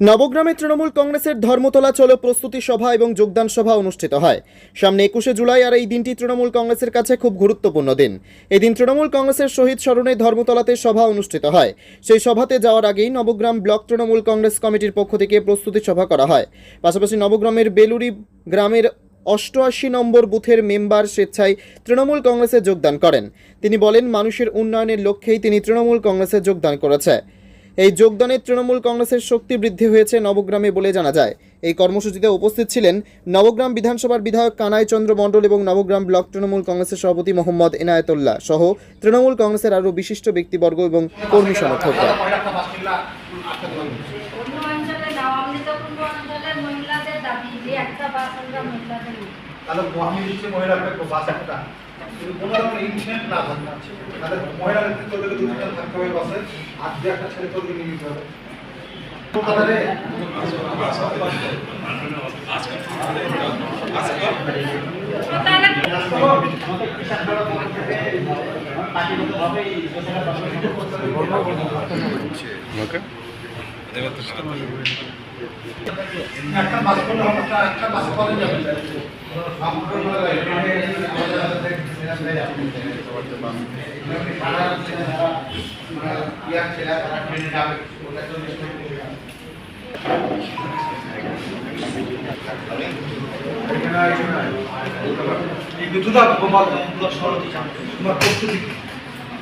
নবগ্রামে তৃণমূল কংগ্রেসের ধর্মতলা চলো প্রস্তুতি সভা এবং যোগদান সভা অনুষ্ঠিত হয়। সামনে একুশে জুলাই আর এই দিনটি তৃণমূল কংগ্রেসের কাছে খুব গুরুত্বপূর্ণ দিন। এদিন তৃণমূল কংগ্রেসের শহীদ স্মরণে ধর্মতলাতে সভা অনুষ্ঠিত হয়। সেই সভাতে যাওয়ার আগেই নবগ্রাম ব্লক তৃণমূল কংগ্রেস কমিটির পক্ষ থেকে প্রস্তুতি সভা করা হয়। পাশাপাশি নবগ্রামের বেলুরি গ্রামের অষ্টআশি নম্বর বুথের মেম্বার স্বেচ্ছায় তৃণমূল কংগ্রেসে যোগদান করেন। তিনি বলেন, মানুষের উন্নয়নের লক্ষ্যেই তিনি তৃণমূল কংগ্রেসে যোগদান করেছে। এই যোগদানে তৃণমূল কংগ্রেসের শক্তি বৃদ্ধি হয়েছে নবগ্রামে বলে জানা যায়। এই কর্মসূচিতে উপস্থিত ছিলেন নবগ্রাম বিধানসভার বিধায়ক কানাই চন্দ্র মণ্ডল এবং নবগ্রাম ব্লক তৃণমূল কংগ্রেসের সভাপতি মোহাম্মদ এনায়েতুল্লাহ সহ তৃণমূল কংগ্রেসের আরও বিশিষ্ট ব্যক্তিবর্গ এবং কর্মী সমর্থকরা। মহিলাদের দাবি যে একটা বাস আমরা মহিলাদের কোনো রকম ইনসিডেন্ট না থাকে তাহলে মহিলা নেতৃত্ব থেকে দুজন থাকতে হবে বাসে, আর দু একটা ছেলে তোদেরকে নিয়ে নিতে হবে। কলকাতারে এই গোপাল তোমার প্রস্তুতি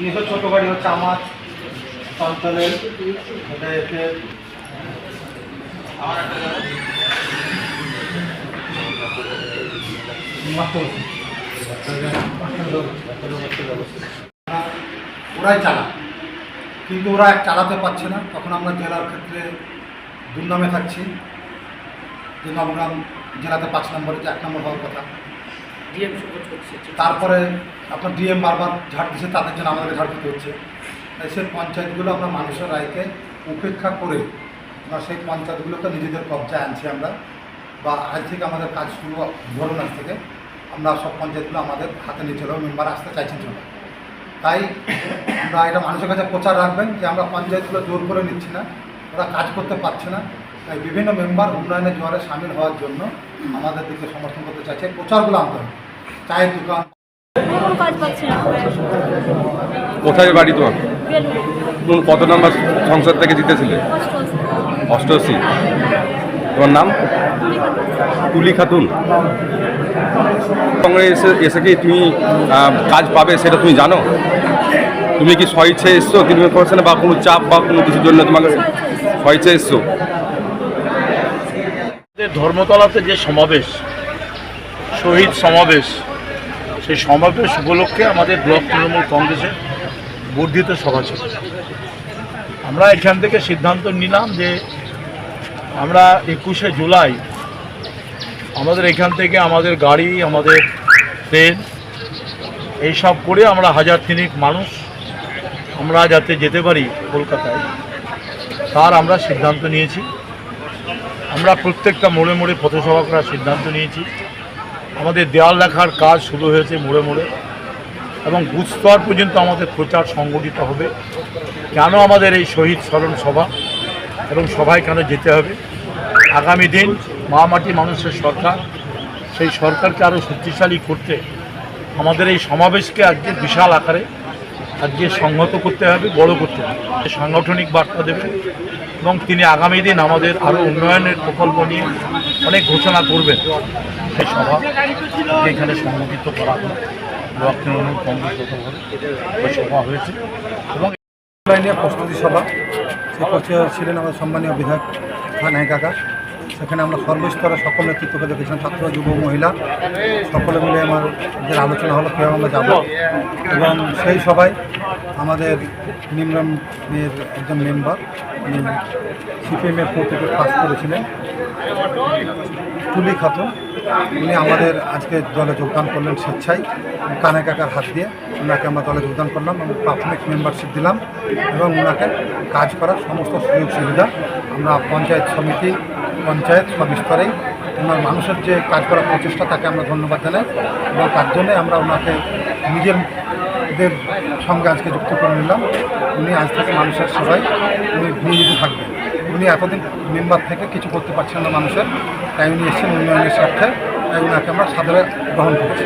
নিজস্ব ছোট গাড়ি হচ্ছে আমার অঞ্চলের এটা একটা ওরাই চালা। কিন্তু ওরা চালাতে পারছে না। তখন আমরা জেলার ক্ষেত্রে দুর্নামে থাকছি। যে নবগ্রাম জেলাতে পাঁচ নম্বরে যে এক নম্বর হওয়ার কথা। তারপরে আপনার ডিএম বারবার ঝাড় দিচ্ছে, তাদের জন্য আমাদেরকে ঝাড় দিতে হচ্ছে। তাই সেই পঞ্চায়েতগুলো আমরা মানুষের রায়কে উপেক্ষা করে আমরা সেই পঞ্চায়েতগুলোকে নিজেদের কবজায় আনছি আমরা বা আজ থেকে আমাদের কাজ শুরু ধরুন আজ থেকে, আমরা সব পঞ্চায়েতগুলো আমাদের হাতে নিয়ে চলো মেম্বার আসতে চাইছেন চলো তাই আমরা এটা মানুষের কাছে প্রচার রাখবেন যে আমরা পঞ্চায়েতগুলো জোর করে নিচ্ছি না, ওরা কাজ করতে পারছে না। তাই বিভিন্ন মেম্বার উন্নয়নের জোয়ারে সামিল হওয়ার জন্য আমাদের দিকে সমর্থন করতে চাইছে, প্রচারগুলো আনতে হবে। চায়ের দোকান। কাজ পাচ্ছি না। কোথায় বাড়ি তোমার? কোন কত নম্বর সংসার থেকে জিতেছিলে? অষ্টআশি। তোমার নাম? তুলি খাতুন। কংগ্রেসে এসে কি তুমি কাজ পাবে সেটা তুমি জানো? তুমি কি স্বইচ্ছে এসছো তৃণমূল কংগ্রেসে বা কোনো চাপ বা কোনো কিছুর জন্য তোমাকে স্বইচ্ছে এসছো? ধর্মতলাতে যে সমাবেশ শহীদ সমাবেশ, সেই সমাবেশ উপলক্ষে আমাদের ব্লক তৃণমূল কংগ্রেসের বর্ধিত সভা ছিল। আমরা এখান থেকে সিদ্ধান্ত নিলাম যে আমরা একুশে জুলাই আমাদের এখান থেকে আমাদের গাড়ি, আমাদের ট্রেন, এইসব করে আমরা হাজার তিনেক মানুষ আমরা যাতে যেতে পারি কলকাতায়, তার আমরা সিদ্ধান্ত নিয়েছি। আমরা প্রত্যেকটা মোড়ে মোড়ে পথসভা করার সিদ্ধান্ত নিয়েছি। আমাদের দেওয়াল রাখার কাজ শুরু হয়েছে মোড়ে মোড়ে এবং বুথ স্তর পর্যন্ত আমাদের প্রচার সংগঠিত হবে। কেন আমাদের এই শহীদ স্মরণ সভা এবং সভায় কেন যেতে হবে? আগামী দিন মা মাটি মানুষের সরকার, সেই সরকারকে আরও শক্তিশালী করতে আমাদের এই সমাবেশকে আজকে বিশাল আকারে আজকে সংহত করতে হবে, বড় করতে হবে। সাংগঠনিক বার্তা দেবেন এবং তিনি আগামী দিন আমাদের আরও উন্নয়নের প্রকল্প নিয়ে অনেক ঘোষণা করবেন। সেই সভা এখানে সংগঠিত করা হলো ব্লক তৃণমূল কংগ্রেস সভা হয়েছে। এবং প্রস্তুতি সভা। পক্ষে ছিলেন আমার সম্মানীয় বিধায়ক খান কাকা। সেখানে আমরা সর্বস্তরে সকল নেতৃত্বকে দেখেছিলাম, ছাত্র, যুব, মহিলা, সকলে মিলে আমাদের আলোচনা হলো কেউ আমরা যাব। এবং সেই সবাই আমাদের নিম্নের একজন মেম্বার, উনি সিপিএমের থেকে কাজ করেছিলেন, তুলি খাতুন। উনি আমাদের আজকে দলে যোগদান করলেন স্বেচ্ছায়, কানে কাকার হাত দিয়ে। ওনাকে আমরা দলে যোগদান করলাম এবং প্রাথমিক মেম্বারশিপ দিলাম এবং ওনাকে কাজ করার সমস্ত সুযোগ সুবিধা আমরা পঞ্চায়েত সমিতি পঞ্চায়েত বা স্তরেই ওনার মানুষের যে কাজ করার প্রচেষ্টা, তাকে আমরা ধন্যবাদ জানাই এবং তার জন্যে আমরা ওনাকে নিজেদের সঙ্গে আজকে যুক্ত করে নিলাম। উনি আজ থেকে মানুষের সবাই উনি নিয়োজিত থাকবেন। উনি এতদিন মেম্বার থেকে কিছু করতে পারছেন না মানুষের, তাই উনি এসেছেন উন্নয়নের স্বার্থে, তাই ওনাকে আমরা সাদরে গ্রহণ করেছি।